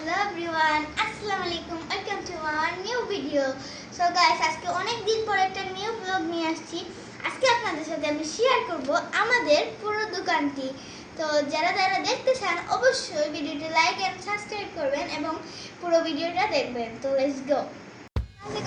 Hello everyone, আসসালামু আলাইকুম, welcome to our new video. So guys আজকে অনেক দিন পর একটা নিউ ব্লগ নিয়ে আসছি। আজকে আপনাদের সাথে আমি শেয়ার করব আমাদের পুরো দোকানটি। তো যারা যারা দেখতে চান, অবশ্যই ভিডিওটি লাইক এন্ড সাবস্ক্রাইব করবেন এবং পুরো ভিডিওটা দেখবেন। তো লেটস গো আমি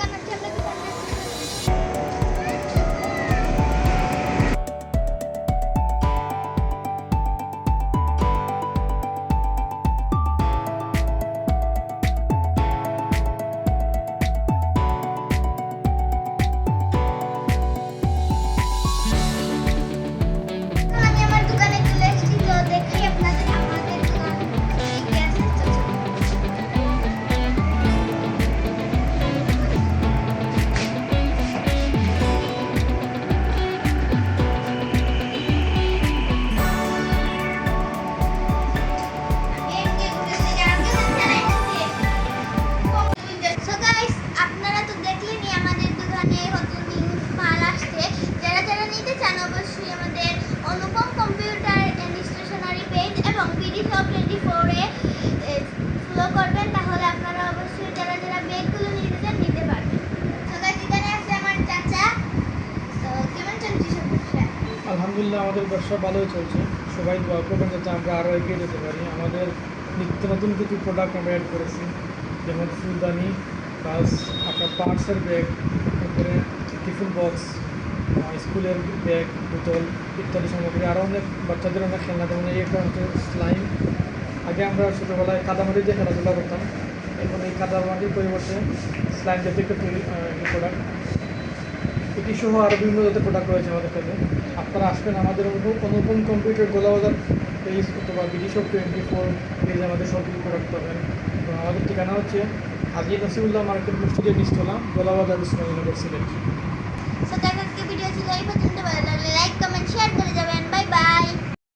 এবং বিডি টোয়েন্টি ফোরে ফলো করবেন, তাহলে আপনারা অবশ্যই যারা যারা ব্যাগগুলো নিতে চান নিতে পারবেন আমার চাচা। কেমন চলছে সব আলহামদুলিল্লাহ, আমাদের ব্যবসা ভালোই চলছে। সবাই দোয়া করবেন যাতে আমরা আরও এগিয়ে যেতে পারি। আমাদের নিত্য নতুন কিছু প্রোডাক্ট আমরা অ্যাড করেছি। যেমন ফুলদানি প্লাস আপনার পার্টসের ব্যাগ তারপরে টিফিন বক্স স্কুলের ব্যাগ, বোতল ইত্যাদি সামগ্রী আরও অনেক বাচ্চাদের অনেক খেলনা, যেমন এই একটা হচ্ছে স্লাইম আগে আমরা ছোটোবেলায় কাদামাটি দিয়ে খেলাধুলা করতাম। এখন এই কাদামাটির পরিবর্তে স্লাইম জাতীয় একটা প্রোডাক্ট এটি সহ আরও বিভিন্ন জাতের প্রোডাক্ট রয়েছে আমাদের কাছে। আপনারা আসবেন আমাদের অনু- অনুপম কম্পিউটার গোলাবাজার পেজ অথবা BD shop twenty four page আমাদের সব কিছু প্রোডাক্ট পাবেন। এবং আমাদের ঠিকানা হচ্ছে হাজি নসিউল্লাহ মার্কেট মসজিদের নিচতলা, গোলাবাজার উসমানীনগর সিলেট। सब्सक्राइब करके वीडियो अच्छी लगी